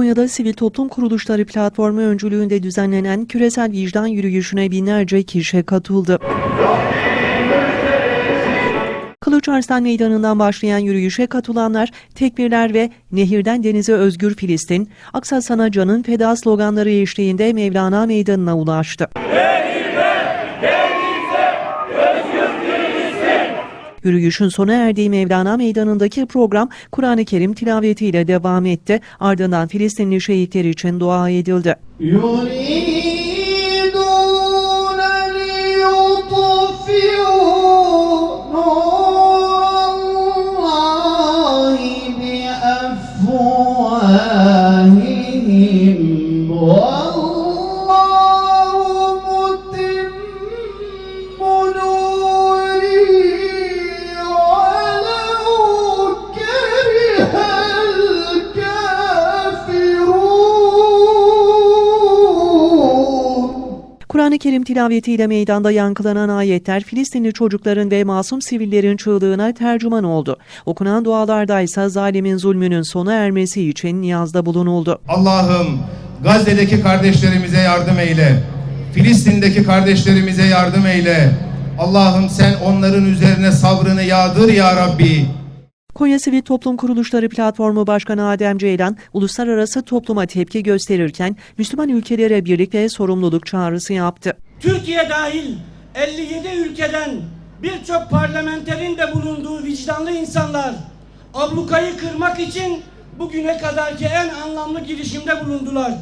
Konya'da Sivil Toplum Kuruluşları Platformu öncülüğünde düzenlenen küresel vicdan yürüyüşüne binlerce kişi katıldı. Kılıç Arslan Meydanı'ndan başlayan yürüyüşe katılanlar tekbirler ve Nehirden Denize Özgür Filistin, Aksa Sana Can'ın feda sloganları eşliğinde Mevlana Meydanı'na ulaştı. Yürüyüşün sona erdiği Mevlana Meydanı'ndaki program Kur'an-ı Kerim tilavetiyle devam etti. Ardından Filistinli şehitler için dua edildi. يريدون ليطفئوا Kur'an-ı Kerim tilavetiyle meydanda yankılanan ayetler Filistinli çocukların ve masum sivillerin çığlığına tercüman oldu. Okunan dualarda ise zalimin zulmünün sona ermesi için niyazda bulunuldu. Allah'ım Gazze'deki kardeşlerimize yardım eyle. Filistin'deki kardeşlerimize yardım eyle. Allah'ım sen onların üzerine sabrını yağdır ya Rabbi. Konya Sivil Toplum Kuruluşları Platformu Başkanı Adem Ceylan, uluslararası topluma tepki gösterirken Müslüman ülkelere birlik ve sorumluluk çağrısı yaptı. Türkiye dahil 57 ülkeden birçok parlamenterin de bulunduğu vicdanlı insanlar ablukayı kırmak için bugüne kadarki en anlamlı girişimde bulundular.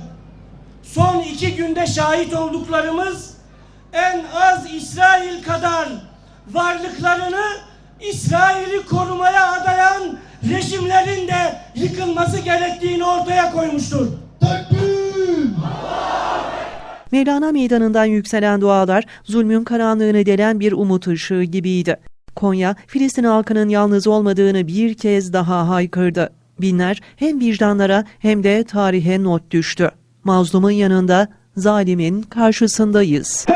Son iki günde şahit olduklarımız en az İsrail kadar varlıklarını İsrail'i korumaya adayan rejimlerin de yıkılması gerektiğini ortaya koymuştur. Mevlana Meydanı'ndan yükselen dualar zulmün karanlığını delen bir umut ışığı gibiydi. Konya, Filistin halkının yalnız olmadığını bir kez daha haykırdı. Binler hem vicdanlara hem de tarihe not düştü. Mazlumun yanında, zalimin karşısındayız.